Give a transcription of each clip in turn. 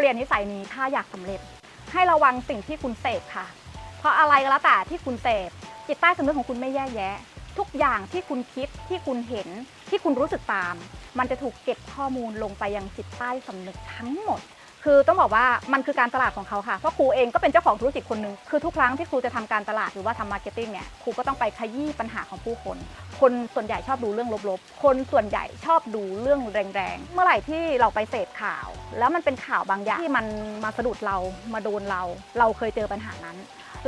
ปลี่ยนนิสัยนี้ถ้าอยากสำเร็จ ให้ระวังสิ่งที่คุณเสพค่ะ เพราะอะไรก็แล้วแต่ที่คุณเสพจิตใต้สำนึกของคุณไม่แย่แยะ ทุกอย่างที่คุณคิดที่คุณเห็นที่คุณรู้สึกตาม มันจะถูกเก็บข้อมูลลงไปยังจิตใต้สำนึกทั้งหมด คือต้องบอกว่ามันคือการตลาดของเขาค่ะเพราะครูเองก็เป็นเจ้าของธุรกิจคนหนึ่งคือทุกครั้งที่ครูจะทำการตลาดหรือว่าทำมาร์เก็ตติ้งเนี่ยครูก็ต้องไปขยี้ปัญหาของผู้คนคนส่วนใหญ่ชอบดูเรื่องลบๆ คนส่วนใหญ่ชอบดูเรื่องแรงๆ เมื่อไหร่ที่เราไปเสพข่าว แล้วมันเป็นข่าวบางอย่างที่มันมาสะดุดเรามาโดนเรา เราเคยเจอปัญหานั้น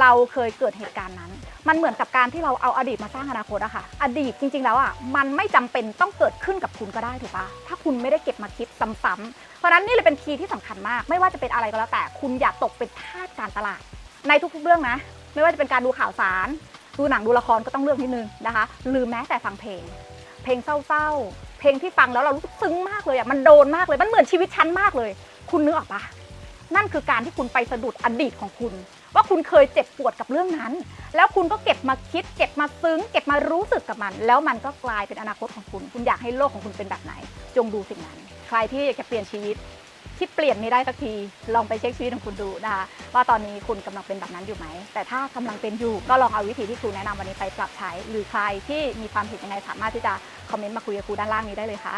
เราเคยเกิดเหตุการณ์นั้น มันเหมือนกับการที่เราเอาอดีตมาสร้างอนาคตอะค่ะ อดีตจริง ๆ แล้วอะมันไม่จำเป็นต้องเกิดขึ้นกับคุณก็ได้ถูกปะถ้าคุณไม่ได้เก็บมาคิดซ้ำๆเพราะฉะนั้นนี่เลยเป็นคีย์ที่สำคัญมาก ไม่ว่าจะเป็นอะไรก็แล้วแต่ คุณอย่าตกเป็นทาสการตลาด ในทุกๆเรื่องนะ ไม่ว่าจะเป็นการดูข่าวสาร ดูหนังดูละครก็ต้องเลือกนิดนึงนะคะ หรือแม้แต่ฟังเพลง เพลงเศร้าๆ เพลงที่ฟังแล้วเรารู้สึกซึ้งมากเลยอะมันโดนมากเลยมันเหมือนชีวิตฉันมากเลย คุณนึกออกปะนั่นคือการที่คุณไปสะดุดอดีตของคุณ ว่าคุณเคยเจ็บปวดกับเรื่องนั้น แล้วคุณก็เก็บมาคิด เก็บมาซึ้ง เก็บมารู้สึกกับมัน แล้วมันก็กลายเป็นอนาคตของคุณ คุณอยากให้โลกของคุณเป็นแบบไหน จงดูสิ่งนั้น ใครที่อยากจะเปลี่ยนชีวิต ที่เปลี่ยนไม่ได้สักที ลองไปเช็คชีวิตของคุณดูนะคะว่าตอนนี้คุณกำลังเป็นแบบนั้นอยู่ไหม แต่ถ้ากำลังเป็นอยู่ก็ลองเอาวิธีที่ครูแนะนำวันนี้ไปปรับใช้ หรือใครที่มีความเห็นยังไงสามารถที่จะคอมเมนต์มาคุยกับครูด้านล่างนี้ได้เลยค่ะ